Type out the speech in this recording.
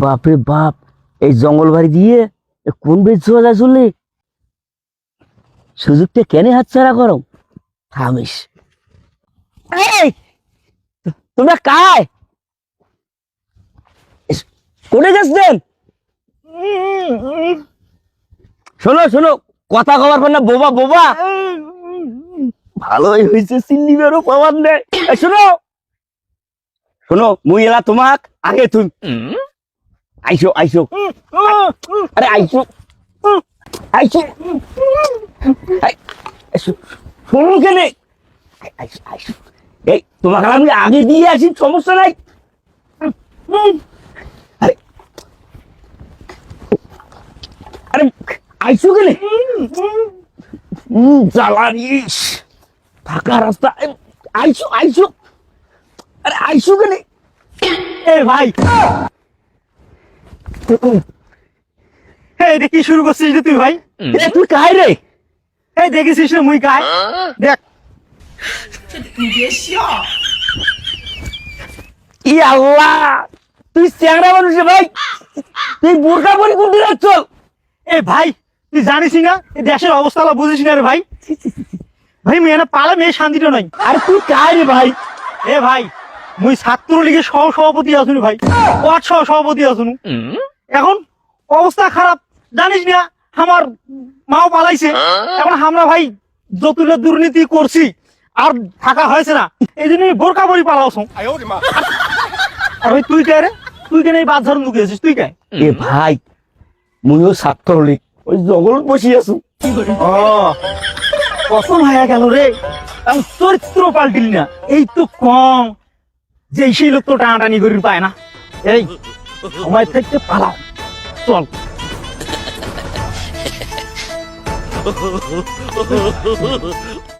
বাপরে বাপ, এই জঙ্গল বাড়ি দিয়ে কোন বেশ চলে চললি সুযোগটা কেন হাতছাড়া করো? থামিস। তোমরা কায় কোনে শোনো শোনো, কথা কবার পর না, বোবা বোবা। ভালোই হয়েছে চিল্লি বেরো পাওয়ার নেই শোনো শোনো, মুই এলা তোমাক আগে তুমি আইসো আইসো। আরে আইসো। আইসো। আই- আইসো। শোনো কেনে? আইসো আইসো। এই, তোমাকে আমি আগে দিয়ে আসি, সমস্যা নাই। আরে। আরে, আইসো কেনে? জ্বালানিস। ফাঁকা রাস্তা। আইসো আইসো। আরে, আইসো কেনে? এ ভাই। এই দেখি শুরু করছিস রে তুই ভাই। তুই কাই রে? এই দেখেছিস রে মুই গায় দেখ। ই আল্লাহ তুই চ্যাংরা মানুষ ভাই। তুই বোরকা পরি কোন দিকে চল। এ ভাই তুই জানিস না দেশের অবস্থা বুঝিস না রে ভাই। ভাই মেয়ে না পালা মেয়ে শান্তিটা নাই। আর তুই কাই রে ভাই? এ ভাই মুই ছাত্রলীগের সহ সভাপতি আসুন ভাই সহ সভাপতি আসুন এখন অবস্থা খারাপ। জানিস না আমার মাও পালাইছে। এখন আমরা ভাই যতুলে দুর্নীতি করছি আর থাকা হয়েছে না এই জন্য বোরকা বড়ি পালাওছ। তুই কে রে? তুই কেন এই বাদ ঝাড়ু লুকিয়েছিস তুই কে? এ ভাই মুইও ছাত্রলীগ ওই জঙ্গল বসি আছো। কখন হয়ে গেল রে? আমি চরিত্র পাল্টিলি না। এই তো কম যে সেই লোক তো টানাটানি করি পায় না। এই সময় থেকে পালাও। চল।